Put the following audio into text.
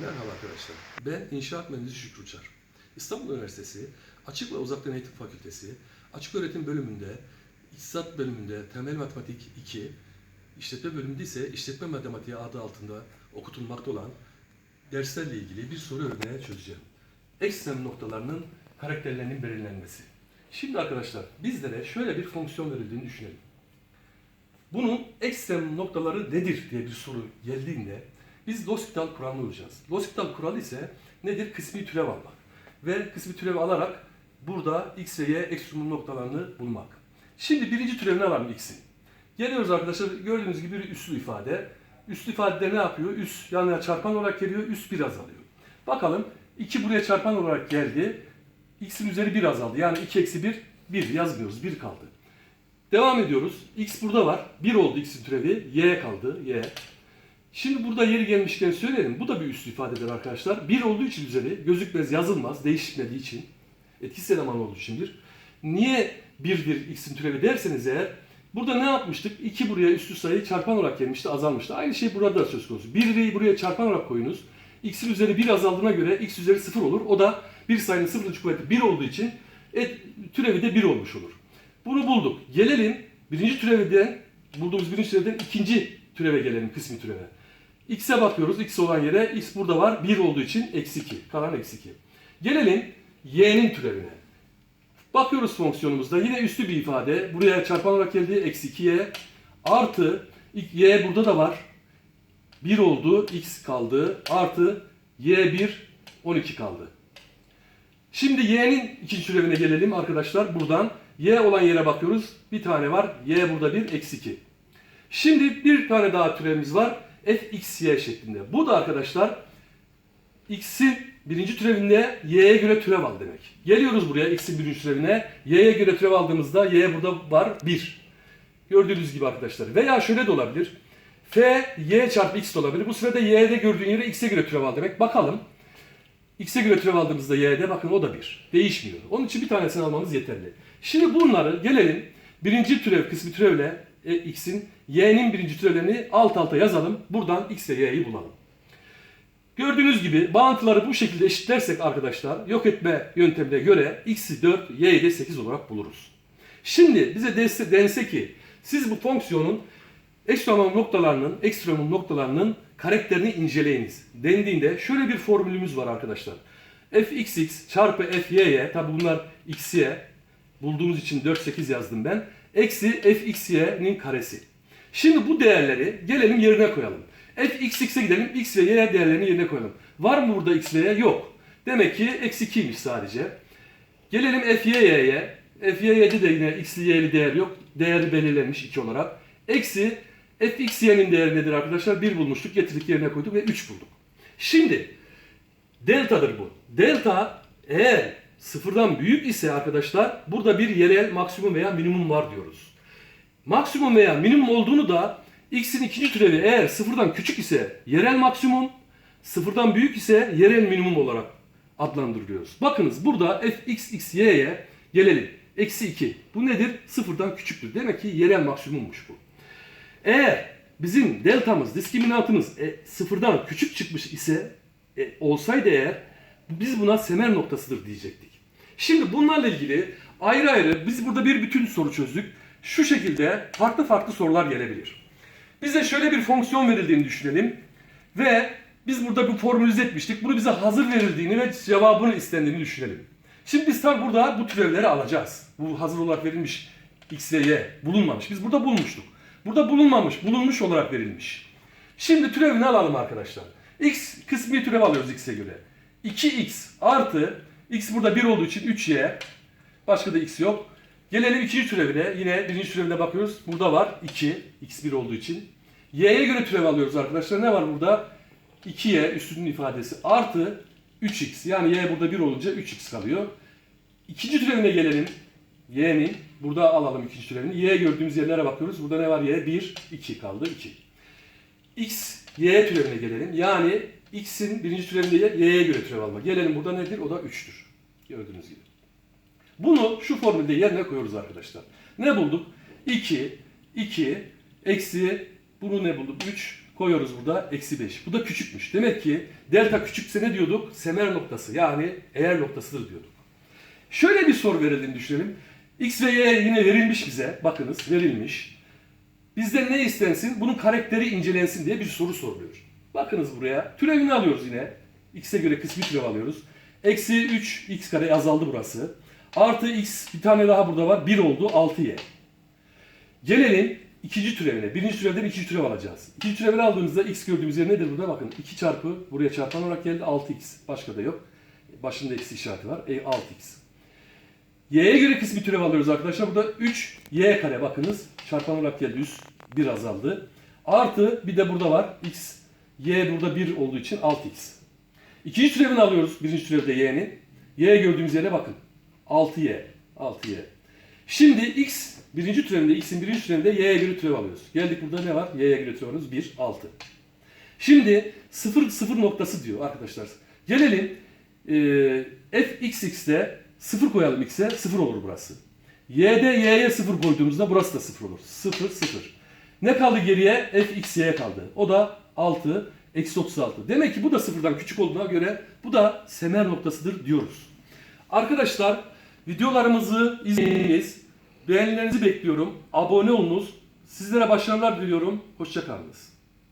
Merhaba arkadaşlar. Ben İnşaat Mühendisi Şükrü Uçar. İstanbul Üniversitesi Açık ve Uzaktan Eğitim Fakültesi Açık Öğretim Bölümünde İktisat Bölümünde Temel Matematik 2 İşletme bölümünde ise İşletme Matematiği adı altında okutulmakta olan derslerle ilgili bir soru örneği çözeceğim. Ekstrem noktalarının karakterlerinin belirlenmesi. Şimdi arkadaşlar bizlere şöyle bir fonksiyon verildiğini düşünelim. Bunun ekstrem noktaları nedir diye bir soru geldiğinde biz L'Hospital kuralına uyacağız. L'Hospital kuralı ise nedir? Kısmi türev almak. Ve kısmi türev alarak burada x ve y ekstremum noktalarını bulmak. Şimdi birinci türevini alalım x'in. Geliyoruz arkadaşlar gördüğünüz gibi bir üslü ifade. Üslü ifadede ne yapıyor? Üst yanına çarpan olarak geliyor, üst bir azalıyor. Bakalım 2 buraya çarpan olarak geldi. x'in üzeri 1 azaldı. Yani 2 eksi 1, 1 yazmıyoruz. 1 kaldı. Devam ediyoruz. X burada var. 1 oldu x'in türevi. Y kaldı. Y. Şimdi burada yeri gelmişken söyleyelim. Bu da bir üslü ifadedir arkadaşlar. 1 olduğu için üzeri gözükmez, yazılmaz. Değişmediği için. Etkisiz eleman olduğu için bir. Niye 1'dir x'in türevi derseniz eğer Burada ne yapmıştık? 2 buraya üstü sayı çarpan olarak gelmişti, azalmıştı. Aynı şey burada da söz konusu. 1'i buraya çarpan olarak koyunuz. x'in üzeri 1 azaldığına göre x üzeri 0 olur. O da bir sayının 0. kuvveti 1 olduğu için et, türevi de 1 olmuş olur. Bunu bulduk. Gelelim birinci türevden, bulduğumuz birinci türevden ikinci türeve gelelim, kısmi türeve. X'e bakıyoruz, x olan yere, x burada var, 1 olduğu için eksi 2, kalan eksi 2. Gelelim y'nin türevine. Bakıyoruz fonksiyonumuzda, yine üstü bir ifade, buraya çarpan olarak geldi, eksi 2y, artı, y burada da var, 1 oldu, x kaldı, artı y1, 12 kaldı. Şimdi y'nin ikinci türevine gelelim arkadaşlar. Buradan y olan yere bakıyoruz. Bir tane var. y burada 1, eksi 2. Şimdi bir tane daha türevimiz var. Fxy şeklinde. Bu da arkadaşlar x'in birinci türevinde y'ye göre türev al demek. Geliyoruz buraya x'in birinci türevine. y'ye göre türev aldığımızda y burada var 1. Gördüğünüz gibi arkadaşlar. Veya şöyle de olabilir. f y çarpı x de olabilir. Bu sırada y'de gördüğün yere x'e göre türev al demek. Bakalım. X'e göre türev aldığımızda y'de bakın o da 1. Değişmiyor. Onun için bir tanesini almamız yeterli. Şimdi bunları gelelim birinci türev kısmı türevle e, x'in y'nin birinci türevlerini alt alta yazalım. Buradan x ve y'yi bulalım. Gördüğünüz gibi bağıntıları bu şekilde eşitlersek arkadaşlar yok etme yöntemine göre x'i 4, y'yi de 8 olarak buluruz. Şimdi bize dense, dense ki siz bu fonksiyonun ekstremum noktalarının, ekstremum noktalarının karakterini inceleyiniz. Dendiğinde şöyle bir formülümüz var arkadaşlar. fxx çarpı fyy, tabi bunlar xy bulduğumuz için 4, 8 yazdım ben. Eksi fxy'nin karesi. Şimdi bu değerleri gelelim yerine koyalım. fxx'e gidelim, x ve y değerlerini yerine koyalım. Var mı burada x ve y? Yok. Demek ki eksi 2'ymiş sadece. Gelelim fy'ye. fy'de de yine x'li y'li değer yok. Değeri belirlenmiş 2 olarak. Eksi fxy'nin değeri nedir arkadaşlar? 1 bulmuştuk, getirdik yerine koyduk ve 3 bulduk. Şimdi delta'dır bu. Delta eğer sıfırdan büyük ise arkadaşlar burada bir yerel maksimum veya minimum var diyoruz. Maksimum veya minimum olduğunu da x'in ikinci türevi eğer sıfırdan küçük ise yerel maksimum, sıfırdan büyük ise yerel minimum olarak adlandırıyoruz. Bakınız burada fxxy'ye gelelim. Eksi 2. Bu nedir? Sıfırdan küçüktür. Demek ki yerel maksimummuş bu. Eğer bizim deltamız, diskriminantımız e, sıfırdan küçük çıkmış ise e, olsaydı eğer biz buna semer noktasıdır diyecektik. Şimdi bunlarla ilgili ayrı ayrı biz burada bir bütün soru çözdük. Şu şekilde farklı farklı sorular gelebilir. Bize şöyle bir fonksiyon verildiğini düşünelim ve biz burada bir formülize etmiştik. Bunu bize hazır verildiğini ve cevabını istendiğini düşünelim. Şimdi biz tabi burada bu türevleri alacağız. Bu hazır olarak verilmiş x ve y bulunmamış. Biz burada bulmuştuk. Burada bulunmamış, bulunmuş olarak verilmiş. Şimdi türevini alalım arkadaşlar. x kısmi türev alıyoruz x'e göre. 2x artı x burada 1 olduğu için 3y. Başka da x yok. Gelelim ikinci türevine. Yine birinci türevine bakıyoruz. Burada var 2. x 1 olduğu için. y'ye göre türev alıyoruz arkadaşlar. Ne var burada? 2y üstünün ifadesi artı 3x. Yani y burada 1 olunca 3x kalıyor. İkinci türevine gelelim. y'nin. Burada alalım ikinci türevini. y gördüğümüz yerlere bakıyoruz. Burada ne var? y 1, 2 kaldı. 2. x, y türevine gelelim. Yani x'in birinci türevinde y'ye göre türev alma. Gelelim burada nedir? O da 3'tür. Gördüğünüz gibi. Bunu şu formülde yerine koyuyoruz arkadaşlar. Ne bulduk? 2, 2, eksi bunu ne bulduk? 3 Koyuyoruz burada eksi 5. Bu da küçükmüş. Demek ki delta küçükse ne diyorduk? Semer noktası yani eğer noktasıdır diyorduk. Şöyle bir soru verildiğini düşünelim. X ve Y yine verilmiş bize. Bakınız verilmiş. Bizden ne istensin? Bunun karakteri incelensin diye bir soru soruluyor. Bakınız buraya. Türevini alıyoruz yine. X'e göre kısmi türev alıyoruz. Eksi 3 x kare azaldı burası. Artı x bir tane daha burada var. 1 oldu 6y. Gelelim ikinci türevine. Birinci türevden ikinci türev alacağız. İkinci türevini aldığımızda x gördüğümüz yer nedir burada? Bakın 2 çarpı buraya çarpan olarak geldi 6x. Başka da yok. Başında eksi işareti var. E 6x. Y'ye göre kısmi türev alıyoruz arkadaşlar. Burada 3 y kare bakınız. Çarpan olarak geldi. Üst 1 azaldı. Artı bir de burada var. x. Y burada 1 olduğu için 6x. İkinci türevini alıyoruz. Birinci türevde y'nin. Y gördüğümüz yere bakın. 6y. 6y. Şimdi x birinci türevinde x'in birinci türevinde y'ye göre türev alıyoruz. Geldik burada ne var? Y'ye göre türev alıyoruz. 1, 6. Şimdi 0, 0 noktası diyor arkadaşlar. Gelelim e, fxx'te 0 koyalım x'e 0 olur burası. Y'de y'ye 0 koyduğumuzda burası da 0 olur. 0, 0. Ne kaldı geriye? fx y'ye kaldı. O da 6, eksi 36. Demek ki bu da sıfırdan küçük olduğuna göre bu da semer noktasıdır diyoruz. Arkadaşlar videolarımızı izleyiniz. Beğenilerinizi bekliyorum. Abone olunuz. Sizlere başarılar diliyorum. Hoşçakalınız.